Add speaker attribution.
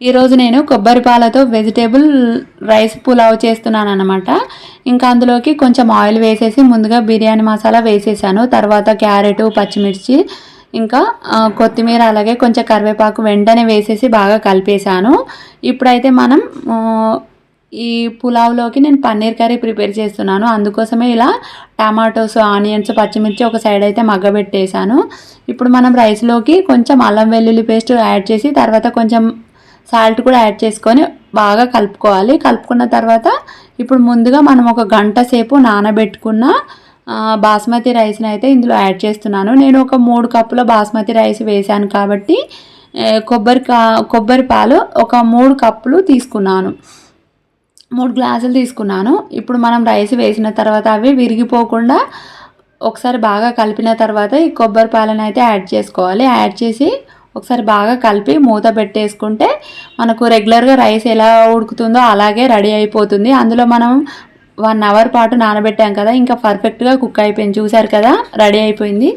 Speaker 1: ఈరోజు నేను కొబ్బరి పాలతో వెజిటేబుల్ రైస్ పులావ్ చేస్తున్నాను అనమాట ఇంకా అందులోకి కొంచెం ఆయిల్ వేసేసి ముందుగా బిర్యానీ మసాలా వేసేసాను. తర్వాత క్యారెట్ పచ్చిమిర్చి ఇంకా కొత్తిమీర అలాగే కొంచెం కరివేపాకు వెంటనే వేసేసి బాగా కలిపేశాను. ఇప్పుడైతే మనం ఈ పులావ్లోకి నేను పన్నీర్ కర్రీ ప్రిపేర్ చేస్తున్నాను. అందుకోసమే ఇలా టమాటోస్ ఆనియన్స్ పచ్చిమిర్చి ఒక సైడ్ అయితే మగ్గబెట్టేశాను. ఇప్పుడు మనం రైస్లోకి కొంచెం అల్లం వెల్లుల్లి పేస్ట్ యాడ్ చేసి తర్వాత కొంచెం సాల్ట్ కూడా యాడ్ చేసుకొని బాగా కలుపుకోవాలి. కలుపుకున్న తర్వాత ఇప్పుడు ముందుగా మనం ఒక గంట సేపు నానబెట్టుకున్న బాస్మతి రైస్ని అయితే ఇందులో యాడ్ చేస్తున్నాను. నేను ఒక మూడు కప్పుల బాస్మతి రైస్ వేశాను కాబట్టి కొబ్బరి కా కొబ్బరి పాలు ఒక మూడు కప్పులు తీసుకున్నాను. మూడు గ్లాసులు తీసుకున్నాను. ఇప్పుడు మనం రైస్ వేసిన తర్వాత అవి విరిగిపోకుండా ఒకసారి బాగా కలిపిన తర్వాత ఈ కొబ్బరి పాలను అయితే యాడ్ చేసుకోవాలి. యాడ్ చేసి ఒకసారి బాగా కలిపి మూత పెట్టేసుకుంటే మనకు రెగ్యులర్గా రైస్ ఎలా ఉడుకుతుందో అలాగే రెడీ అయిపోతుంది. అందులో మనం వన్ అవర్ పాటు నానబెట్టాం కదా ఇంకా పర్ఫెక్ట్గా కుక్ అయిపోయింది. చూసారు కదా రెడీ అయిపోయింది.